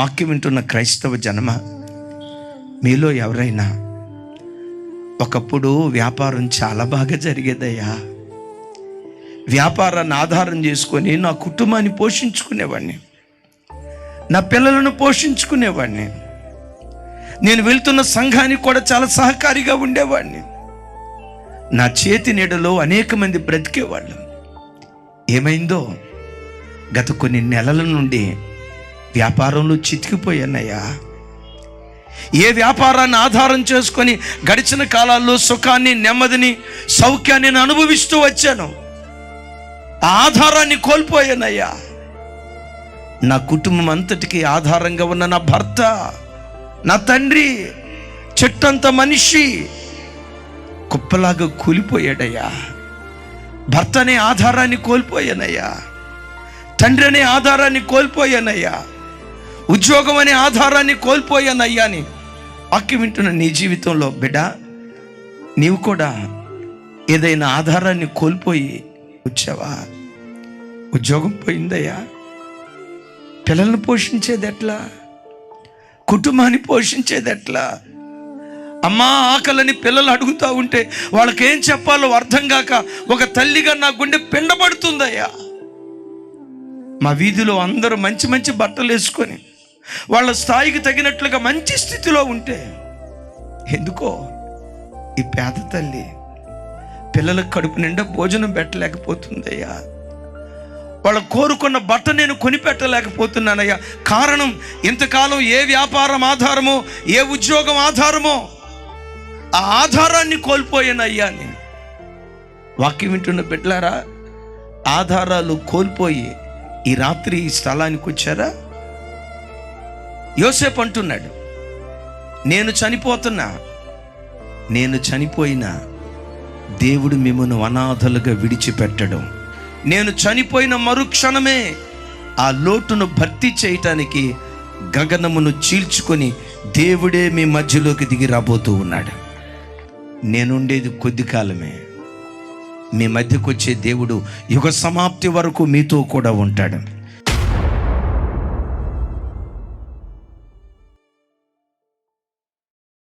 వాక్యం వింటున్న క్రైస్తవ జనమ మీలో ఎవరైనా ఒకప్పుడు వ్యాపారం చాలా బాగా జరిగేదయ్యా. వ్యాపారాన్ని ఆధారం చేసుకొని నా కుటుంబాన్ని పోషించుకునేవాడిని. నా పిల్లలను పోషించుకునేవాడిని. నేను వెళ్తున్న సంఘానికి కూడా చాలా సహకారిగా ఉండేవాడిని. నా చేతి నీడలో అనేక మంది బ్రతికేవాళ్ళు. ఏమైందో గత కొన్ని నెలల నుండి వ్యాపారంలో చితికిపోయానయ్యా. ఏ వ్యాపారాన్ని ఆధారం చేసుకొని గడిచిన కాలాల్లో సుఖాన్ని నెమ్మదిని సౌఖ్యాన్ని నేను అనుభవిస్తూ వచ్చాను. ఆ ఆధారాన్ని కోల్పోయానయ్యా. నా కుటుంబం అంతటికి ఆధారంగా ఉన్న నా భర్త నా తండ్రి చెట్టంత మనిషి కుప్పలాగా కూలిపోయాడయ్యా. భర్త అనే ఆధారాన్ని కోల్పోయానయ్యా. తండ్రి అనే ఆధారాన్ని కోల్పోయానయ్యా. ఉద్యోగం అనే ఆధారాన్ని కోల్పోయానయ్యా అని వాక్యం వింటున్న నీ జీవితంలో బిడ్డ నీవు కూడా ఏదైనా ఆధారాన్ని కోల్పోయి వచ్చావా? ఉద్యోగం పోయిందయ్యా. పిల్లల్ని పోషించేది ఎట్లా? కుటుంబాన్ని పోషించేది ఎట్లా? అమ్మా ఆకలని పిల్లలు అడుగుతూ ఉంటే వాళ్ళకి ఏం చెప్పాలో అర్థం కాక ఒక తల్లిగా నా గుండె పిండబడుతుందయ్యా. మా వీధిలో అందరూ మంచి మంచి బట్టలు వేసుకొని వాళ్ళ స్థాయికి తగినట్లుగా మంచి స్థితిలో ఉంటే ఎందుకో ఈ పేద తల్లి పిల్లల కడుపు నిండా భోజనం పెట్టలేకపోతుందయ్యా. వాళ్ళు కోరుకున్న బట్ట నేను కొనిపెట్టలేకపోతున్నానయ్యా. కారణం ఇంతకాలం ఏ వ్యాపారం ఆధారమో ఏ ఉద్యోగం ఆధారమో ఆ ఆధారాన్ని కోల్పోయానయ్యా నేను. వాక్యం వింటున్న బిడ్డలారా ఆధారాలు కోల్పోయి ఈ రాత్రి ఈ స్థలానికి వచ్చారా? యోసేపు అంటున్నాడు నేను చనిపోతున్నా నేను చనిపోయినా దేవుడు మిమ్మల్ని అనాథలుగా విడిచిపెట్టడం. నేను చనిపోయిన మరుక్షణమే ఆ లోటును భర్తీ చేయటానికి గగనమును చీల్చుకొని దేవుడే మీ మధ్యలోకి దిగి రాబోతూ ఉన్నాడు. నేనుండేది కొద్ది కాలమే. మీ మధ్యకు వచ్చే దేవుడు యుగ సమాప్తి వరకు మీతో కూడా ఉంటాడు.